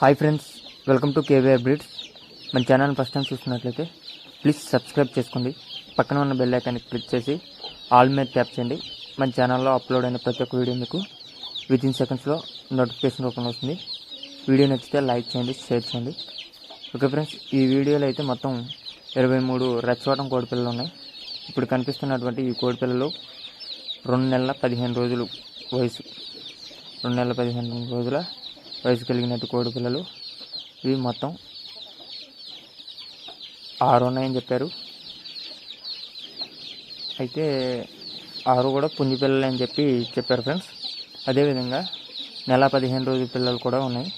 Hi friends welcome to KVR breeds మన channel first time చూస్తున్నట్లయితే please subscribe చేసుకోండి. పక్కన ఉన్న బెల్ ఐకాన్ని క్లిక్ చేసి ఆల్ మీద ట్యాప్ చేయండి. మన ఛానల్లో అప్లోడ్ అయిన ప్రతి ఒక్క వీడియో మీకు విత్ ఇన్ సెకండ్స్లో నోటిఫికేషన్ రూపంలో వస్తుంది వీడియో నచ్చితే లైక్ చేయండి షేర్ చేయండి. ఓకే ఫ్రెండ్స్ ఈ వీడియోలో అయితే మొత్తం ఇరవై మూడు రెచ్చవటం కోడిపిల్లలు ఉన్నాయి. ఇప్పుడు కనిపిస్తున్నటువంటి ఈ కోడిపిల్లలు రెండు నెలల పదిహేను రోజులు వయసు. రెండు నెలల పదిహేను రోజుల వయసు కలిగినట్టు కోడి పిల్లలు. ఇవి మొత్తం ఆరు ఉన్నాయని చెప్పారు. అయితే ఆరు కూడా పుంజి పిల్లలు అని చెప్పి చెప్పారు ఫ్రెండ్స్. అదేవిధంగా నెల పదిహేను రోజుల పిల్లలు కూడా ఉన్నాయి.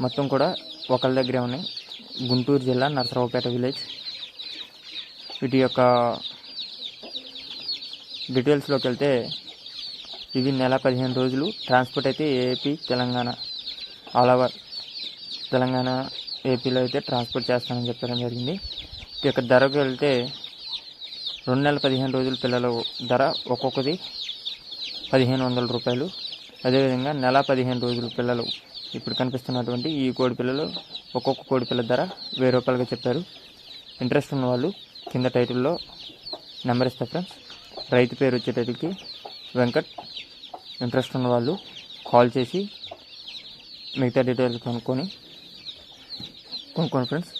మొత్తం కూడా ఒకళ్ళ దగ్గరే ఉన్నాయి. గుంటూరు జిల్లా నరసరావుపేట విలేజ్. వీటి యొక్క డీటెయిల్స్లోకి వెళ్తే ఇవి నెల పదిహేను రోజులు. ట్రాన్స్పోర్ట్ అయితే AP Telangana all over Telangana ఏపీలో అయితే ట్రాన్స్పోర్ట్ చేస్తానని చెప్పడం జరిగింది. ఈ యొక్క ధరకు వెళ్తే రెండు నెలల పదిహేను రోజుల పిల్లల ధర ఒక్కొక్కది పదిహేను వందల రూపాయలు. అదేవిధంగా నెల పదిహేను రోజుల పిల్లలు ఇప్పుడు కనిపిస్తున్నటువంటి ఈ కోడి పిల్లలు ఒక్కొక్క కోడి పిల్ల ధర వెయ్యి రూపాయలుగా చెప్పారు. ఇంట్రెస్ట్ ఉన్న వాళ్ళు కింద టైటిల్లో నెంబర్ ఇస్తా ఫ్రెండ్స్. రైతు పేరు వచ్చేటట్టుకి వెంకట్. ఇంట్రెస్ట్ ఉన్న వాళ్ళు కాల్ చేసి మిగతా డీటెయిల్స్ కనుక్కొని కొనుక్కోండి ఫ్రెండ్స్